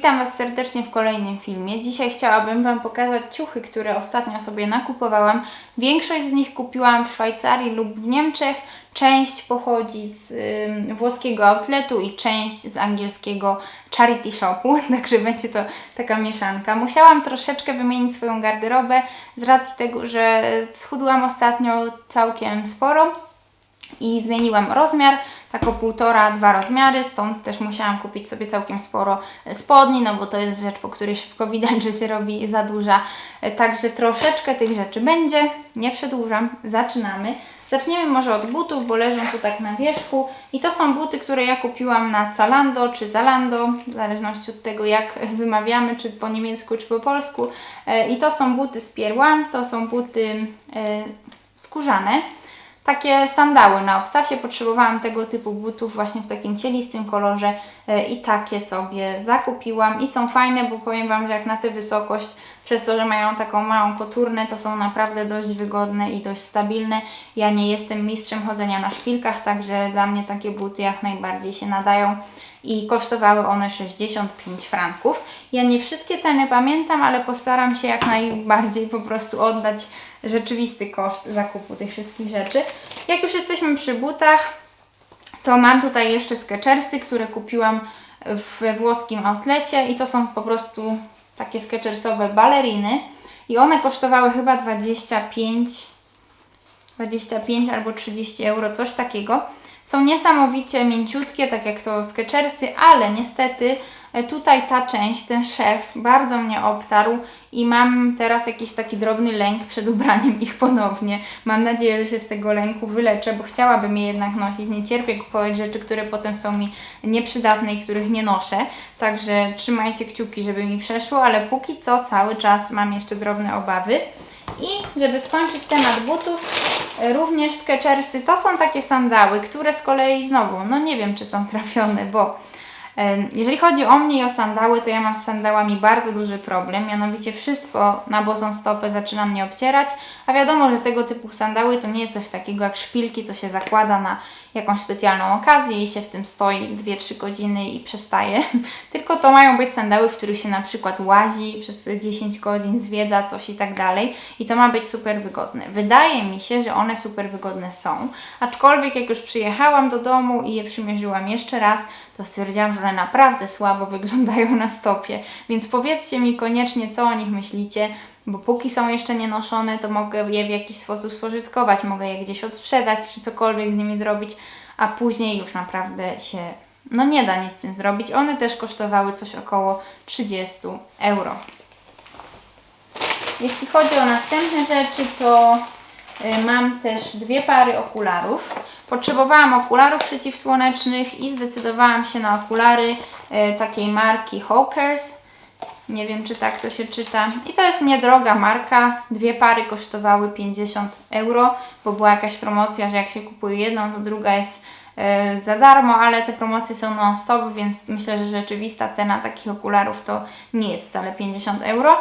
Witam Was serdecznie w kolejnym filmie. Dzisiaj chciałabym Wam pokazać ciuchy, które ostatnio sobie nakupowałam. Większość z nich kupiłam w Szwajcarii lub w Niemczech. Część pochodzi z ym, włoskiego outletu i część z angielskiego charity shopu, także będzie to taka mieszanka. Musiałam troszeczkę wymienić swoją garderobę z racji tego, że schudłam ostatnio całkiem sporo i zmieniłam rozmiar, tak o półtora, dwa rozmiary, stąd też musiałam kupić sobie całkiem sporo spodni, no bo to jest rzecz, po której szybko widać, że się robi za duża. Także troszeczkę tych rzeczy będzie, nie przedłużam, zaczynamy. Zaczniemy może od butów, bo leżą tu tak na wierzchu i to są buty, które ja kupiłam na Zalando czy Zalando, w zależności od tego jak wymawiamy, czy po niemiecku, czy po polsku. E, I to są buty z Pier One, to są buty e, skórzane takie sandały na obcasie. Potrzebowałam tego typu butów właśnie w takim cielistym kolorze e, i takie sobie zakupiłam i są fajne, bo powiem Wam, że jak na tę wysokość, przez to, że mają taką małą koturnę, to są naprawdę dość wygodne i dość stabilne. Ja nie jestem mistrzem chodzenia na szpilkach, także dla mnie takie buty jak najbardziej się nadają i kosztowały one 65 franków. Ja nie wszystkie ceny pamiętam, ale postaram się jak najbardziej po prostu oddać rzeczywisty koszt zakupu tych wszystkich rzeczy. Jak już jesteśmy przy butach, to mam tutaj jeszcze Skechersy, które kupiłam we włoskim outlecie i to są po prostu takie Skechersowe baleriny i one kosztowały chyba 25 25 albo 30 euro, coś takiego. Są niesamowicie mięciutkie, tak jak to Skechersy, ale niestety e, tutaj ta część, ten szef bardzo mnie obtarł i mam teraz jakiś taki drobny lęk przed ubraniem ich ponownie. Mam nadzieję, że się z tego lęku wyleczę, bo chciałabym je jednak nosić. Nie cierpię kupować rzeczy, które potem są mi nieprzydatne i których nie noszę. Także trzymajcie kciuki, żeby mi przeszło, ale póki co cały czas mam jeszcze drobne obawy. I żeby skończyć temat butów, również Skechersy to są takie sandały, które z kolei znowu, no nie wiem czy są trafione, bo jeżeli chodzi o mnie i o sandały, to ja mam z sandałami bardzo duży problem, mianowicie wszystko na bosą stopę zaczyna mnie obcierać, a wiadomo, że tego typu sandały to nie jest coś takiego jak szpilki, co się zakłada na jakąś specjalną okazję i się w tym stoi 2-3 godziny i przestaje, tylko to mają być sandały, w których się na przykład łazi przez 10 godzin, zwiedza coś i tak dalej. I to ma być super wygodne. Wydaje mi się, że one super wygodne są, aczkolwiek jak już przyjechałam do domu i je przymierzyłam jeszcze raz, to stwierdziłam, że one naprawdę słabo wyglądają na stopie. Więc powiedzcie mi koniecznie, co o nich myślicie, bo póki są jeszcze nie noszone, to mogę je w jakiś sposób spożytkować, mogę je gdzieś odsprzedać, czy cokolwiek z nimi zrobić, a później już naprawdę się, no nie da nic z tym zrobić. One też kosztowały coś około 30 euro. Jeśli chodzi o następne rzeczy, to y, mam też dwie pary okularów. Potrzebowałam okularów przeciwsłonecznych i zdecydowałam się na okulary e, takiej marki Hawkers. Nie wiem, czy tak to się czyta. I to jest niedroga marka. Dwie pary kosztowały 50 euro, bo była jakaś promocja, że jak się kupuje jedną, to druga jest e, za darmo, ale te promocje są non-stop, więc myślę, że rzeczywista cena takich okularów to nie jest wcale 50 euro.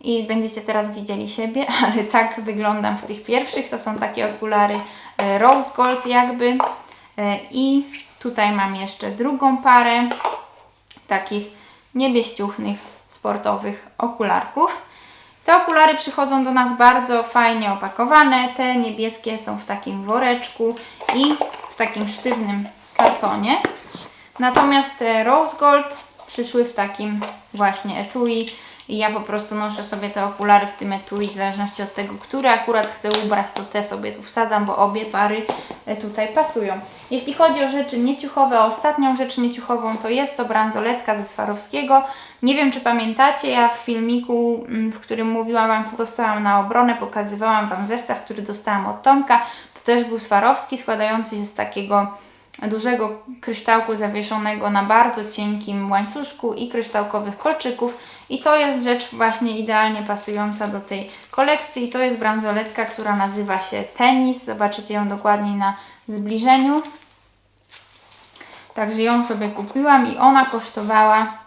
I będziecie teraz widzieli siebie, ale tak wyglądam w tych pierwszych. To są takie okulary e, rose gold jakby. E, I tutaj mam jeszcze drugą parę takich niebieściuchnych, sportowych okularków. Te okulary przychodzą do nas bardzo fajnie opakowane. Te niebieskie są w takim woreczku i w takim sztywnym kartonie. Natomiast te rose gold przyszły w takim właśnie etui i ja po prostu noszę sobie te okulary w tym etui, w zależności od tego, które akurat chcę ubrać, to te sobie tu wsadzam, bo obie pary e, tutaj pasują. Jeśli chodzi o rzeczy nieciuchowe, ostatnią rzecz nieciuchową to jest to bransoletka ze Swarowskiego. Nie wiem, czy pamiętacie, ja w filmiku, mm, w którym mówiłam Wam, co dostałam na obronę, pokazywałam Wam zestaw, który dostałam od Tomka. To też był Swarowski, składający się z takiego dużego kryształku zawieszonego na bardzo cienkim łańcuszku i kryształkowych kolczyków. I to jest rzecz właśnie idealnie pasująca do tej kolekcji. I to jest bransoletka, która nazywa się Tenis, zobaczycie ją dokładniej na zbliżeniu. Także ją sobie kupiłam i ona kosztowała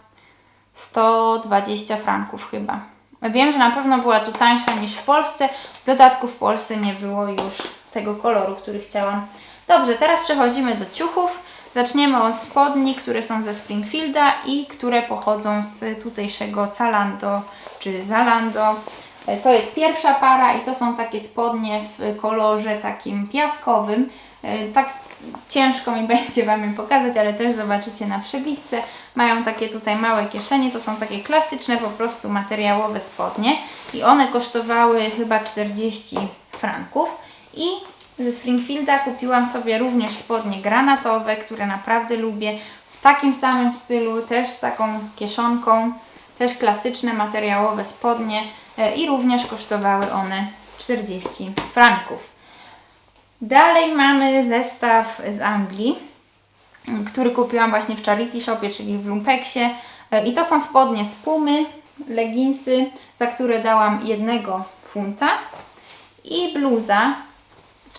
120 franków chyba. Wiem, że na pewno była tu tańsza niż w Polsce. W dodatku w Polsce nie było już tego koloru, który chciałam Dobrze, teraz przechodzimy do ciuchów. Zaczniemy od spodni, które są ze Springfielda i które pochodzą z tutejszego Zalando czy Zalando. E, To jest pierwsza para i to są takie spodnie w kolorze takim piaskowym. E, Tak ciężko mi będzie Wam je pokazać, ale też zobaczycie na przebitce. Mają takie tutaj małe kieszenie, to są takie klasyczne po prostu materiałowe spodnie i one kosztowały chyba 40 franków i ze Springfielda kupiłam sobie również spodnie granatowe, które naprawdę lubię, w takim samym stylu, też z taką kieszonką, też klasyczne materiałowe spodnie e, i również kosztowały one 40 franków. Dalej mamy zestaw z Anglii, który kupiłam właśnie w Charity Shopie, czyli w Lumpeksie. E, I to są spodnie z Pumy, leginsy, za które dałam jednego funta. I bluza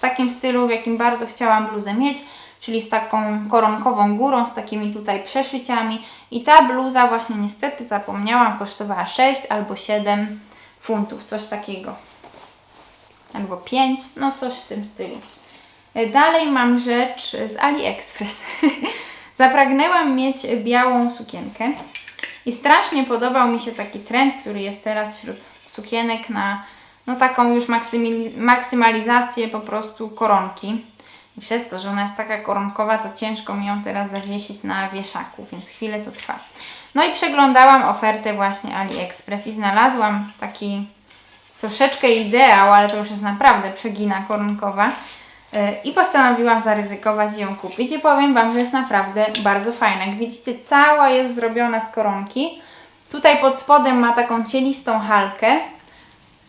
takim stylu, w jakim bardzo chciałam bluzę mieć, czyli z taką koronkową górą, z takimi tutaj przeszyciami. I ta bluza właśnie niestety zapomniałam, kosztowała 6 albo 7 funtów, coś takiego albo 5, no coś w tym stylu. Dalej mam rzecz z AliExpress. Zapragnęłam mieć białą sukienkę i strasznie podobał mi się taki trend, który jest teraz wśród sukienek na no taką już maksymalizację po prostu koronki. I przez to, że ona jest taka koronkowa, to ciężko mi ją teraz zawiesić na wieszaku, więc chwilę to trwa. No i przeglądałam ofertę właśnie AliExpress i znalazłam taki troszeczkę ideał, ale to już jest naprawdę przegina koronkowa. Yy, I postanowiłam zaryzykować ją kupić i powiem Wam, że jest naprawdę bardzo fajna. Jak widzicie, cała jest zrobiona z koronki. Tutaj pod spodem ma taką cielistą halkę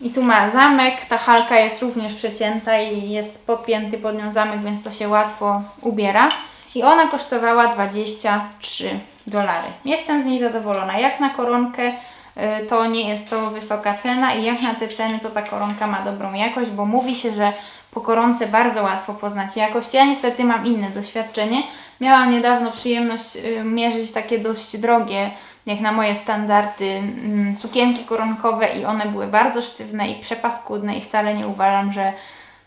i tu ma zamek. Ta halka jest również przecięta i jest podpięty pod nią zamek, więc to się łatwo ubiera. I ona kosztowała 23 dolary. Jestem z niej zadowolona. Jak na koronkę y, to nie jest to wysoka cena i jak na te ceny to ta koronka ma dobrą jakość, bo mówi się, że po koronce bardzo łatwo poznać jakość. Ja niestety mam inne doświadczenie. Miałam niedawno przyjemność y, mierzyć takie dość drogie, jak na moje standardy, mm, sukienki koronkowe i one były bardzo sztywne i przepaskudne i wcale nie uważam, że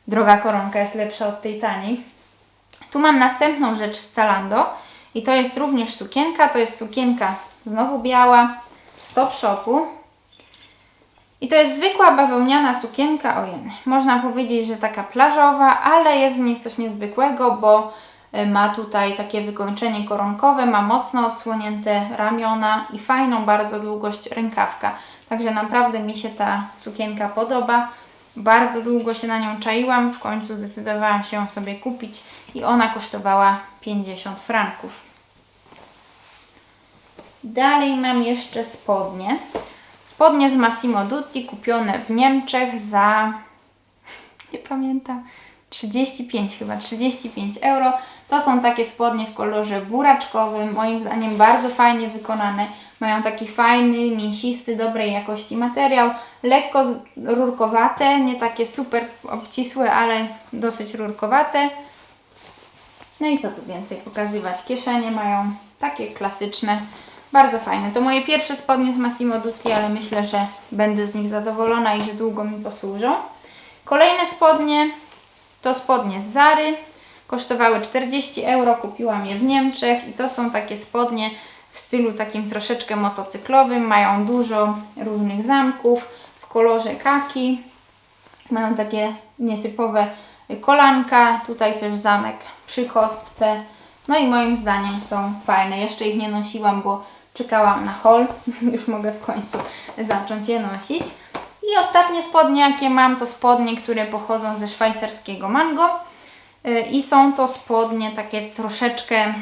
droga koronka jest lepsza od tej taniej. Tu mam następną rzecz z Zalando i to jest również sukienka. To jest sukienka znowu biała z Top Shopu. I to jest zwykła bawełniana sukienka, ojej, można powiedzieć, że taka plażowa, ale jest w niej coś niezwykłego, bo ma tutaj takie wykończenie koronkowe, ma mocno odsłonięte ramiona i fajną bardzo długość rękawka. Także naprawdę mi się ta sukienka podoba. Bardzo długo się na nią czaiłam, w końcu zdecydowałam się ją sobie kupić i ona kosztowała 50 franków. Dalej mam jeszcze spodnie. Spodnie z Massimo Dutti kupione w Niemczech za nie pamiętam 35 chyba 35 euro. To są takie spodnie w kolorze buraczkowym, moim zdaniem bardzo fajnie wykonane. Mają taki fajny, mięsisty, dobrej jakości materiał, lekko rurkowate, nie takie super obcisłe, ale dosyć rurkowate. No i co tu więcej pokazywać? Kieszenie mają takie klasyczne, bardzo fajne. To moje pierwsze spodnie z Massimo Dutti, ale myślę, że będę z nich zadowolona i że długo mi posłużą. Kolejne spodnie to spodnie z Zary. Kosztowały 40 euro, kupiłam je w Niemczech i to są takie spodnie w stylu takim troszeczkę motocyklowym. Mają dużo różnych zamków w kolorze kaki. Mają takie nietypowe kolanka, tutaj też zamek przy kostce. No i moim zdaniem są fajne. Jeszcze ich nie nosiłam, bo czekałam na haul. Już mogę w końcu zacząć je nosić. I ostatnie spodnie, jakie mam, to spodnie, które pochodzą ze szwajcarskiego mango. Yy, I są to spodnie takie troszeczkę.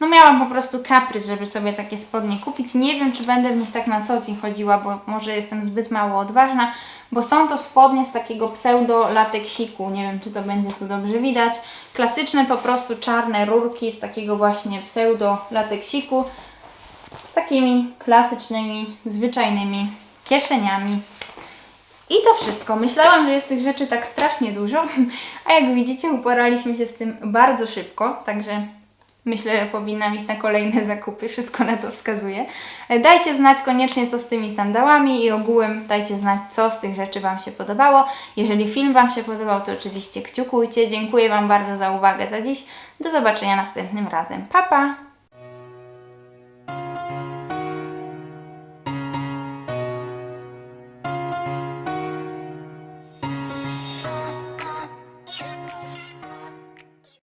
No miałam po prostu kaprys, żeby sobie takie spodnie kupić. Nie wiem, czy będę w nich tak na co dzień chodziła, bo może jestem zbyt mało odważna, bo są to spodnie z takiego pseudo lateksiku. Nie wiem, czy to będzie tu dobrze widać. Klasyczne po prostu czarne rurki z takiego właśnie pseudo lateksiku z takimi klasycznymi, zwyczajnymi kieszeniami. I to wszystko. Myślałam, że jest tych rzeczy tak strasznie dużo, a jak widzicie, uporaliśmy się z tym bardzo szybko, także Myślę, że powinnam iść na kolejne zakupy, wszystko na to wskazuje. Dajcie znać koniecznie, co z tymi sandałami i ogółem dajcie znać, co z tych rzeczy Wam się podobało. Jeżeli film Wam się podobał, to oczywiście kciukujcie. Dziękuję Wam bardzo za uwagę za dziś. Do zobaczenia następnym razem. Pa, pa!